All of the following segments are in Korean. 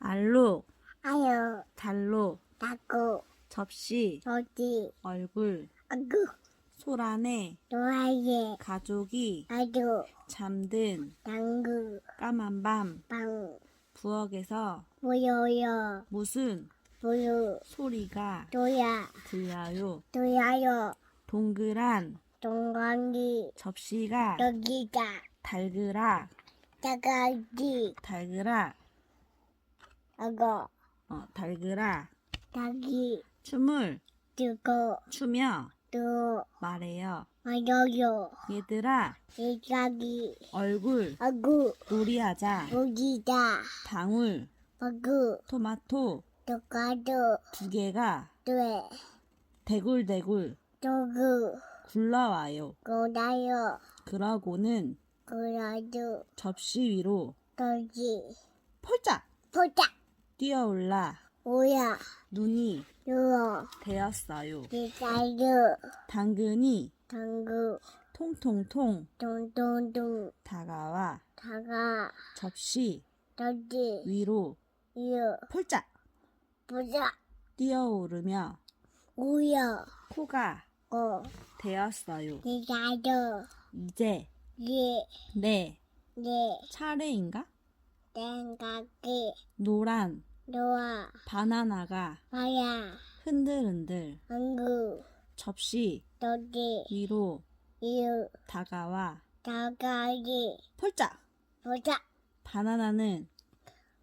알로, 아유, 달로, 닦고, 접시, 저기, 얼굴, 아구, 소란에 노아예, 가족이 아주, 잠든 당구, 까만 밤 빵, 부엌에서 보여요, 무슨 보여, 소리가 도야, 들려요. 도야요, 동그란 동광이, 접시가 여기다, 달그락 자가지, 달그락 아고, 어, 달그락 닭이, 춤을 뜨고, 추며 또, 말해요. 마요요, 얘들아 이자기, 얼굴 아구, 놀이하자. 여기다, 방울 아구, 토마토 또가도, 두 개가 돼, 대굴대굴 저구, 굴러와요. 고다요, 그러고는 그래도, 접시 위로 저기, 폴짝! 보자, 뛰어올라 뭐야, 눈이 누워, 되었어요. 기다려, 당근이 당구, 통통통 동동동, 다가와 다가, 접시 저기, 위로 이어, 폴짝 보자, 뛰어오르며 우여, 코가 고, 되었어요. 기다려, 이제 예, 내 네, 차례인가? 생각이, 노란 놓아, 바나나가 봐야, 흔들흔들 한구, 접시 저기, 위로 이어, 다가와 다가기, 폴짝 보자, 바나나는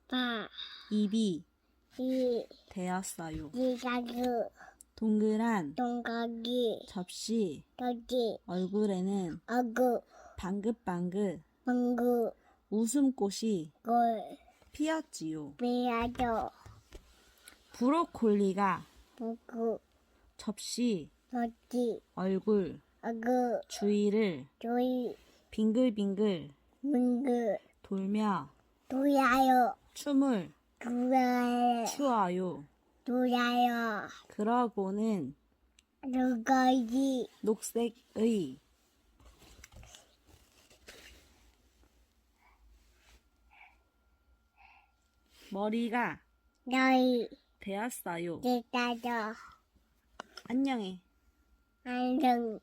봐, 입이 이, 되었어요. 기다려, 동그란 동가기, 접시 저기, 얼굴에는 아구, 방긋방긋 방구, 웃음꽃이 골, 피었지요. 빼야죠, 브로콜리가 보고, 접시 저기, 얼굴 아구, 주위를 조이, 빙글빙글 문구, 돌며 도야요, 춤을 도야요, 추어요. 도야요, 그러고는 누가지, 녹색의 머리가 너희, 되었어요. 기다려, 안녕해. 안녕.